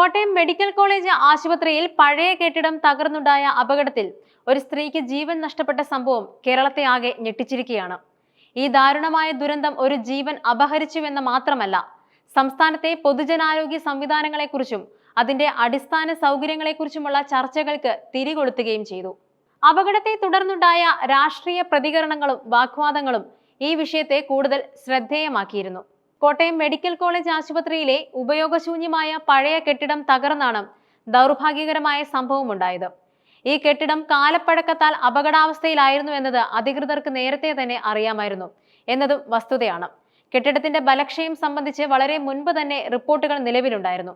Kottayam medical college ആശുപത്രിയിൽ പഴയ കെട്ടിടം തകർന്നുണ്ടായ അപകടത്തിൽ ഒരു സ്ത്രീക്ക് ജീവൻ നഷ്ടപ്പെട്ട സംഭവം കേരളത്തെ ആകെ ഞെട്ടിച്ചിരിക്കുകയാണ്. ഈ ദാരുണമായ ദുരന്തം ഒരു ജീവൻ അപഹരിച്ചുവെന്ന് മാത്രമല്ല സംസ്ഥാനത്തെ പൊതുജനാരോഗ്യ സംവിധാനങ്ങളെക്കുറിച്ചും അതിന്റെ അടിസ്ഥാന സൗകര്യങ്ങളെക്കുറിച്ചുമുള്ള ചർച്ചകൾക്ക് തിരികൊളുത്തുകയും ചെയ്തു. അപകടത്തെ തുടർന്നുണ്ടായ രാഷ്ട്രീയ പ്രതികരണങ്ങളും വാഗ്വാദങ്ങളും ഈ വിഷയത്തെ കൂടുതൽ ശ്രദ്ധേയമാക്കിയിരുന്നു. കോട്ടയം മെഡിക്കൽ കോളേജ് ആശുപത്രിയിലെ ഉപയോഗശൂന്യമായ പഴയ കെട്ടിടം തകർന്നാണ് ദൗർഭാഗ്യകരമായ സംഭവം ഉണ്ടായത്. ഈ കെട്ടിടം കാലപ്പഴക്കത്താൽ അപകടാവസ്ഥയിലായിരുന്നു എന്നത് അധികൃതർക്ക് നേരത്തെ തന്നെ അറിയാമായിരുന്നു. എന്നതും വസ്തുതയാണ്. കെട്ടിടത്തിന്റെ ബലക്ഷയം സംബന്ധിച്ച് വളരെ മുൻപ് തന്നെ റിപ്പോർട്ടുകൾ നിലവിലുണ്ടായിരുന്നു.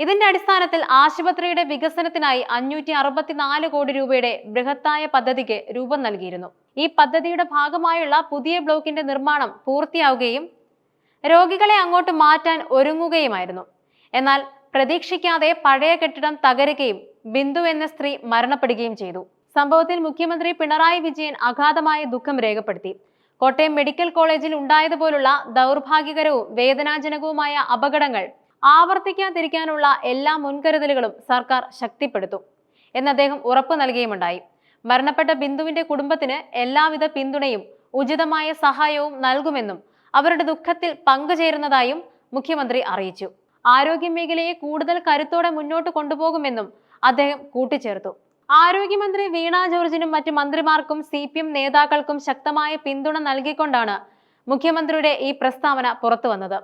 ഇതിന്റെ അടിസ്ഥാനത്തിൽ ആശുപത്രിയുടെ വികസനത്തിനായി അഞ്ഞൂറ്റി അറുപത്തിനാല് കോടി രൂപയുടെ ബൃഹത്തായ പദ്ധതിക്ക് രൂപം നൽകിയിരുന്നു. ഈ പദ്ധതിയുടെ ഭാഗമായുള്ള പുതിയ ബ്ലോക്കിന്റെ നിർമ്മാണം പൂർത്തിയാവുകയും രോഗികളെ അങ്ങോട്ട് മാറ്റാൻ ഒരുങ്ങുകയുമായിരുന്നു. എന്നാൽ പ്രതീക്ഷിക്കാതെ പഴയ കെട്ടിടം തകരുകയും ബിന്ദു എന്ന സ്ത്രീ മരണപ്പെടുകയും ചെയ്തു. സംഭവത്തിൽ മുഖ്യമന്ത്രി പിണറായി വിജയൻ അഗാധമായ ദുഃഖം രേഖപ്പെടുത്തി. കോട്ടയം മെഡിക്കൽ കോളേജിൽ ഉണ്ടായതുപോലുള്ള ദൗർഭാഗ്യകരവും വേദനാജനകവുമായ അപകടങ്ങൾ ആവർത്തിക്കാതിരിക്കാനുള്ള എല്ലാ മുൻകരുതലുകളും സർക്കാർ ശക്തിപ്പെടുത്തും. എന്ന് അദ്ദേഹം ഉറപ്പു നൽകുകയുമുണ്ടായി. മരണപ്പെട്ട ബിന്ദുവിന്റെ കുടുംബത്തിന് എല്ലാവിധ പിന്തുണയും ഉചിതമായ സഹായവും നൽകുമെന്നും അവരുടെ ദുഃഖത്തിൽ പങ്കുചേരുന്നതായും മുഖ്യമന്ത്രി അറിയിച്ചു. ആരോഗ്യ മേഖലയെ കൂടുതൽ കരുത്തോടെ മുന്നോട്ട് കൊണ്ടുപോകുമെന്നും അദ്ദേഹം കൂട്ടിച്ചേർത്തു. ആരോഗ്യമന്ത്രി വീണ ജോർജിനും മറ്റു മന്ത്രിമാർക്കും സി പി എം നേതാക്കൾക്കും ശക്തമായ പിന്തുണ നൽകിക്കൊണ്ടാണ് മുഖ്യമന്ത്രിയുടെ ഈ പ്രസ്താവന പുറത്തു വന്നത്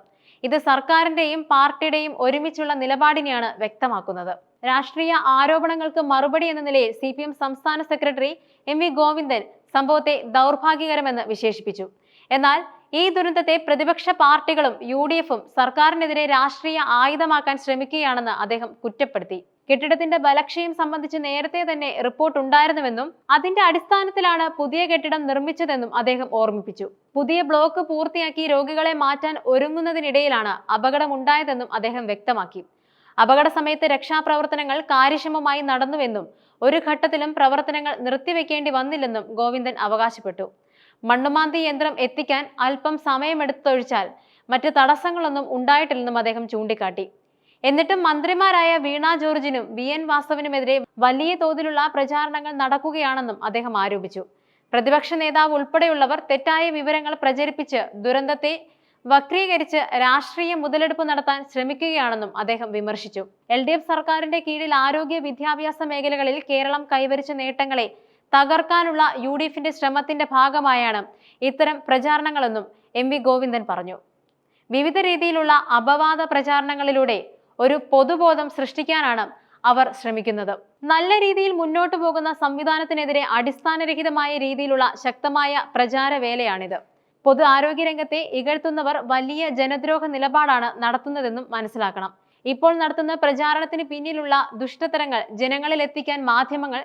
ഇത് സർക്കാരിന്റെയും പാർട്ടിയുടെയും ഒരുമിച്ചുള്ള നിലപാടിനെയാണ് വ്യക്തമാക്കുന്നത്. രാഷ്ട്രീയ ആരോപണങ്ങൾക്ക് മറുപടി എന്ന നിലയിൽ സി പി എം സംസ്ഥാന സെക്രട്ടറി എം വി ഗോവിന്ദൻ സംഭവത്തെ ദൗർഭാഗ്യകരമെന്ന് വിശേഷിപ്പിച്ചു. എന്നാൽ ഈ ദുരന്തത്തെ പ്രതിപക്ഷ പാർട്ടികളും യു ഡി എഫും സർക്കാരിനെതിരെ രാഷ്ട്രീയ ആയുധമാക്കാൻ ശ്രമിക്കുകയാണെന്ന് അദ്ദേഹം കുറ്റപ്പെടുത്തി. കെട്ടിടത്തിന്റെ ബലക്ഷയം സംബന്ധിച്ച് നേരത്തെ തന്നെ റിപ്പോർട്ട് ഉണ്ടായിരുന്നുവെന്നും അതിന്റെ അടിസ്ഥാനത്തിലാണ് പുതിയ കെട്ടിടം നിർമ്മിച്ചതെന്നും അദ്ദേഹം ഓർമ്മിപ്പിച്ചു. പുതിയ ബ്ലോക്ക് പൂർത്തിയാക്കി രോഗികളെ മാറ്റാൻ ഒരുങ്ങുന്നതിനിടയിലാണ് അപകടമുണ്ടായതെന്നും അദ്ദേഹം വ്യക്തമാക്കി. അപകട സമയത്ത് രക്ഷാപ്രവർത്തനങ്ങൾ കാര്യക്ഷമമായി നടന്നുവെന്നും ഒരു ഘട്ടത്തിലും പ്രവർത്തനങ്ങൾ നിർത്തിവെക്കേണ്ടി വന്നില്ലെന്നും ഗോവിന്ദൻ അവകാശപ്പെട്ടു. മണ്ണുമാന്തി യന്ത്രം എത്തിക്കാൻ അല്പം സമയമെടുത്തൊഴിച്ചാൽ മറ്റ് തടസ്സങ്ങളൊന്നും ഉണ്ടായിട്ടില്ലെന്നും അദ്ദേഹം ചൂണ്ടിക്കാട്ടി. എന്നിട്ടും മന്ത്രിമാരായ വീണ ജോർജിനും വി എൻ വാസവിനുമെതിരെ വലിയ തോതിലുള്ള പ്രചാരണങ്ങൾ നടക്കുകയാണെന്നും അദ്ദേഹം ആരോപിച്ചു. പ്രതിപക്ഷ നേതാവ് ഉൾപ്പെടെയുള്ളവർ തെറ്റായ വിവരങ്ങൾ പ്രചരിപ്പിച്ച് ദുരന്തത്തെ വക്രീകരിച്ച് രാഷ്ട്രീയ മുതലെടുപ്പ് നടത്താൻ ശ്രമിക്കുകയാണെന്നും അദ്ദേഹം വിമർശിച്ചു. എൽ സർക്കാരിന്റെ കീഴിൽ ആരോഗ്യ വിദ്യാഭ്യാസ മേഖലകളിൽ കേരളം കൈവരിച്ച നേട്ടങ്ങളെ തകർക്കാനുള്ള യു ഡി എഫിന്റെ ശ്രമത്തിന്റെ ഭാഗമായാണ് ഇത്തരം പ്രചാരണങ്ങളെന്നും എം വി ഗോവിന്ദൻ പറഞ്ഞു. വിവിധ രീതിയിലുള്ള അപവാദ പ്രചാരണങ്ങളിലൂടെ ഒരു പൊതുബോധം സൃഷ്ടിക്കാനാണ് അവർ ശ്രമിക്കുന്നത്. നല്ല രീതിയിൽ മുന്നോട്ടു പോകുന്ന സംവിധാനത്തിനെതിരെ അടിസ്ഥാനരഹിതമായ രീതിയിലുള്ള ശക്തമായ പ്രചാര വേലയാണിത്. പൊതു ആരോഗ്യ രംഗത്തെ ഇകഴ്ത്തുന്നവർ വലിയ ജനദ്രോഹ നിലപാടാണ് നടത്തുന്നതെന്നും മനസ്സിലാക്കണം. ഇപ്പോൾ നടത്തുന്ന പ്രചാരണത്തിന് പിന്നിലുള്ള ദുഷ്ടതരങ്ങൾ ജനങ്ങളിൽ എത്തിക്കാൻ മാധ്യമങ്ങൾ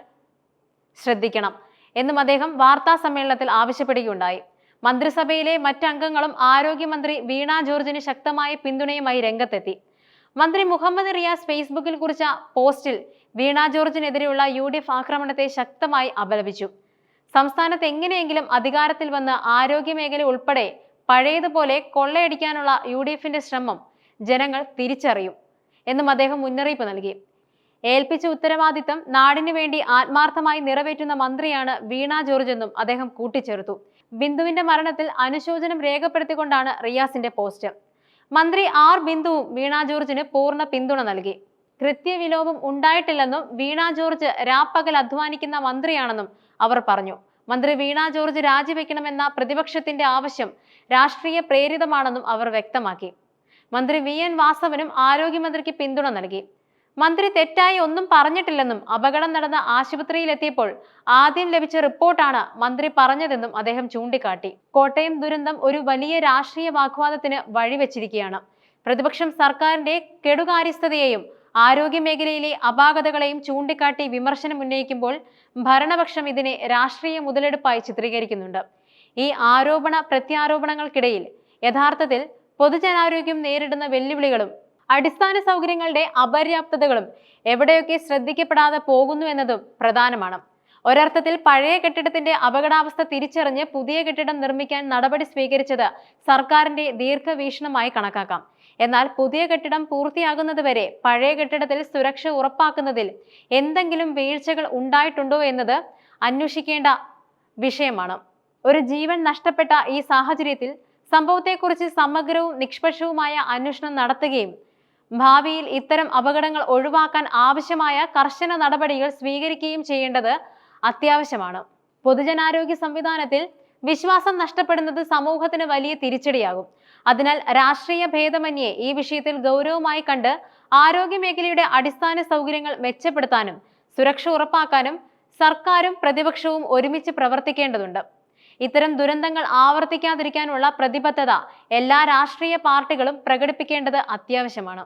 ശ്രദ്ധിക്കണം. എന്നും അദ്ദേഹം വാർത്താ സമ്മേളനത്തിൽ ആവശ്യപ്പെടുകയുണ്ടായി. മന്ത്രിസഭയിലെ മറ്റംഗങ്ങളും ആരോഗ്യമന്ത്രി വീണ ജോർജിന് ശക്തമായ പിന്തുണയുമായി രംഗത്തെത്തി. മന്ത്രി മുഹമ്മദ് റിയാസ് ഫേസ്ബുക്കിൽ കുറിച്ച പോസ്റ്റിൽ വീണ ജോർജിനെതിരെയുള്ള യു ഡി എഫ് ആക്രമണത്തെ ശക്തമായി അപലപിച്ചു. സംസ്ഥാനത്ത് എങ്ങനെയെങ്കിലും അധികാരത്തിൽ വന്ന് ആരോഗ്യമേഖല ഉൾപ്പെടെ പഴയതുപോലെ കൊള്ളയടിക്കാനുള്ള യു ഡി എഫിന്റെ ശ്രമം ജനങ്ങൾ തിരിച്ചറിയും എന്നും അദ്ദേഹം മുന്നറിയിപ്പ് നൽകി. ഏൽപ്പിച്ച ഉത്തരവാദിത്തം നാടിനു വേണ്ടി ആത്മാർത്ഥമായി നിറവേറ്റുന്ന മന്ത്രിയാണ് വീണ ജോർജ് എന്നും അദ്ദേഹം കൂട്ടിച്ചേർത്തു. ബിന്ദുവിന്റെ മരണത്തിൽ അനുശോചനം രേഖപ്പെടുത്തിക്കൊണ്ടാണ് റിയാസിന്റെ പോസ്റ്റ്. മന്ത്രി ആർ ബിന്ദുവും വീണ ജോർജിന് പൂർണ പിന്തുണ നൽകി. കൃത്യവിലോപം ഉണ്ടായിട്ടില്ലെന്നും വീണ ജോർജ് രാപ്പകൽ അധ്വാനിക്കുന്ന മന്ത്രിയാണെന്നും അവർ പറഞ്ഞു. മന്ത്രി വീണ ജോർജ് രാജിവെക്കണമെന്ന പ്രതിപക്ഷത്തിന്റെ ആവശ്യം രാഷ്ട്രീയ പ്രേരിതമാണെന്നും അവർ വ്യക്തമാക്കി. മന്ത്രി വി എൻ വാസവനും ആരോഗ്യമന്ത്രിക്ക് പിന്തുണ നൽകി. മന്ത്രി തെറ്റായി ഒന്നും പറഞ്ഞിട്ടില്ലെന്നും അപകടം നടന്ന ആശുപത്രിയിലെത്തിയപ്പോൾ ആദ്യം ലഭിച്ച റിപ്പോർട്ടാണ് മന്ത്രി പറഞ്ഞതെന്നും അദ്ദേഹം ചൂണ്ടിക്കാട്ടി. കോട്ടയം ദുരന്തം ഒരു വലിയ രാഷ്ട്രീയ വാഗ്വാദത്തിന് വഴിവെച്ചിരിക്കുകയാണ്. പ്രതിപക്ഷം സർക്കാരിന്റെ കെടുകാര്യസ്ഥതയെയും ആരോഗ്യമേഖലയിലെ അപാകതകളെയും ചൂണ്ടിക്കാട്ടി വിമർശനം ഉന്നയിക്കുമ്പോൾ ഭരണപക്ഷം ഇതിനെ രാഷ്ട്രീയ മുതലെടുപ്പായി ചിത്രീകരിക്കുന്നുണ്ട്. ഈ ആരോപണ പ്രത്യാരോപണങ്ങൾക്കിടയിൽ യഥാർത്ഥത്തിൽ പൊതുജനാരോഗ്യം നേരിടുന്ന വെല്ലുവിളികളും അടിസ്ഥാന സൗകര്യങ്ങളുടെ അപര്യാപ്തതകളും എവിടെയൊക്കെ ശ്രദ്ധിക്കപ്പെടാതെ പോകുന്നു എന്നതും പ്രധാനമാണ്. ഒരർത്ഥത്തിൽ പഴയ കെട്ടിടത്തിന്റെ അപകടാവസ്ഥ തിരിച്ചറിഞ്ഞ് പുതിയ കെട്ടിടം നിർമ്മിക്കാൻ നടപടി സ്വീകരിച്ചത് സർക്കാരിന്റെ ദീർഘവീക്ഷണമായി കണക്കാക്കാം. എന്നാൽ പുതിയ കെട്ടിടം പൂർത്തിയാകുന്നതുവരെ പഴയ കെട്ടിടത്തിൽ സുരക്ഷ ഉറപ്പാക്കുന്നതിൽ എന്തെങ്കിലും വീഴ്ചകൾ ഉണ്ടായിട്ടുണ്ടോ എന്നത് അന്വേഷിക്കേണ്ട വിഷയമാണ്. ഒരു ജീവൻ നഷ്ടപ്പെട്ട ഈ സാഹചര്യത്തിൽ സംഭവത്തെക്കുറിച്ച് സമഗ്രവും നിഷ്പക്ഷവുമായ അന്വേഷണം നടത്തുകയും ഭാവിയിൽ ഇത്തരം അപകടങ്ങൾ ഒഴിവാക്കാൻ ആവശ്യമായ കർശന നടപടികൾ സ്വീകരിക്കുകയും ചെയ്യേണ്ടത് അത്യാവശ്യമാണ്. പൊതുജനാരോഗ്യ സംവിധാനത്തിൽ വിശ്വാസം നഷ്ടപ്പെടുന്നത് സമൂഹത്തിന് വലിയ തിരിച്ചടിയാകും. അതിനാൽ രാഷ്ട്രീയ ഭേദമന്യേ ഈ വിഷയത്തിൽ ഗൗരവമായി കണ്ട് ആരോഗ്യ മേഖലയുടെ അടിസ്ഥാന സൗകര്യങ്ങൾ മെച്ചപ്പെടുത്താനും സുരക്ഷ ഉറപ്പാക്കാനും സർക്കാരും പ്രതിപക്ഷവും ഒരുമിച്ച് പ്രവർത്തിക്കേണ്ടതുണ്ട്. ഇത്തരം ദുരന്തങ്ങൾ ആവർത്തിക്കാതിരിക്കാനുള്ള പ്രതിബദ്ധത എല്ലാ രാഷ്ട്രീയ പാർട്ടികളും പ്രകടിപ്പിക്കേണ്ടത് അത്യാവശ്യമാണ്.